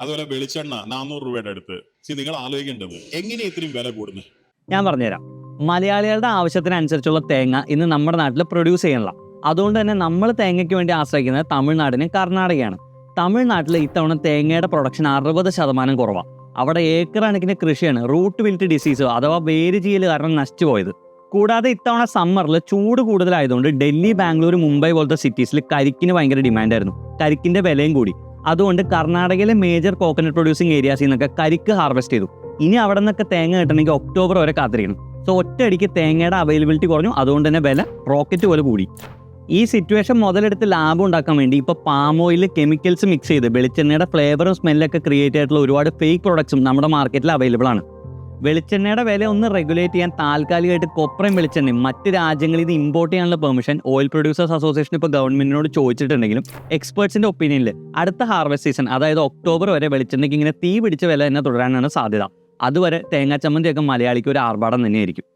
അതുപോലെ വെളിച്ചെണ്ണ നാനൂറ് രൂപയുടെ അടുത്ത്. സി നിങ്ങൾ ആലോചിക്കേണ്ടത് എങ്ങനെ ഇത്രയും വില കൂടുന്നത് ഞാൻ പറഞ്ഞുതരാം. മലയാളികളുടെ ആവശ്യത്തിനനുസരിച്ചുള്ള തേങ്ങ ഇന്ന് നമ്മുടെ നാട്ടിൽ പ്രൊഡ്യൂസ് ചെയ്യണില്ല അതുകൊണ്ട് തന്നെ നമ്മൾ തേങ്ങയ്ക്ക് വേണ്ടി ആശ്രയിക്കുന്നത് തമിഴ്നാടിന് കർണാടകയാണ്. തമിഴ്നാട്ടിൽ ഇത്തവണ തേങ്ങയുടെ പ്രൊഡക്ഷൻ അറുപത് ശതമാനം കുറവാണ് അവിടെ ഏക്കർ കണക്കിന് കൃഷിയാണ് റൂട്ട് വിൽറ്റ് ഡിസീസ് അഥവാ വേര് കാരണം നശിച്ചു പോയത്. കൂടാതെ ഇത്തവണ സമ്മറിൽ ചൂട് കൂടുതലായതുകൊണ്ട് ഡൽഹി ബാംഗ്ലൂർ മുംബൈ പോലത്തെ സിറ്റീസിൽ കരിക്കിന് ഭയങ്കര ഡിമാൻഡായിരുന്നു കരിക്കിന്റെ വിലയും കൂടി. അതുകൊണ്ട് കർണാടകയിലെ മേജർ കോക്കനട്ട് പ്രൊഡ്യൂസിങ് ഏരിയാസിൽ നിന്നൊക്കെ കരിക്ക് ഹാർവെസ്റ്റ് ചെയ്തു. ഇനി അവിടെ നിന്നൊക്കെ തേങ്ങ കിട്ടണമെങ്കിൽ ഒക്ടോബർ വരെ കാത്തിരിക്കണം. സോ ഒറ്റയടിക്ക് തേങ്ങയുടെ അവൈലബിലിറ്റി കുറഞ്ഞു. അതുകൊണ്ട് തന്നെ വില റോക്കറ്റ് പോലെ കൂടി. ഈ സിറ്റുവേഷൻ മുതലെടുത്ത് ലാഭം ഉണ്ടാക്കാൻ വേണ്ടി ഇപ്പോൾ പാം ഓയിൽ കെമിക്കൽസ് മിക്സ് ചെയ്ത് വെളിച്ചെണ്ണയുടെ ഫ്ലേവറും സ്മെല്ലൊക്കെ ക്രിയേറ്റ് ആയിട്ടുള്ള ഒരുപാട് ഫേക്ക് പ്രൊഡക്ട്സും നമ്മുടെ മാർക്കറ്റിൽ അവൈലബിൾ ആണ്. വെളിച്ചെണ്ണയുടെ വില ഒന്ന് റെഗുലേറ്റ് ചെയ്യാൻ താൽക്കാലികമായിട്ട് കൊപ്രയും വെളിച്ചെണ്ണയും മറ്റ് രാജ്യങ്ങളിൽ ഇത് ഇമ്പോർട്ട് ചെയ്യാനുള്ള പെർമിഷൻ ഓയിൽ പ്രൊഡ്യൂസേഴ്സ് അസോസിയേഷൻ ഇപ്പോൾ ഗവൺമെന്റിനോട് ചോദിച്ചിട്ടുണ്ടെങ്കിലും എക്സ്പേർട്സിന്റെ ഒപ്പീനിയനിൽ അടുത്ത ഹാർവെസ്റ്റ് സീസൺ അതായത് ഒക്ടോബർ വരെ വെളിച്ചെണ്ണയ്ക്ക് ഇങ്ങനെ തീ പിടിച്ച വില തന്നെ തുടരാനാണ് സാധ്യത. അതുവരെ തേങ്ങാച്ചമ്മന്തിയൊക്കെ മലയാളിക്ക് ഒരു ആർഭാടം തന്നെയായിരിക്കും.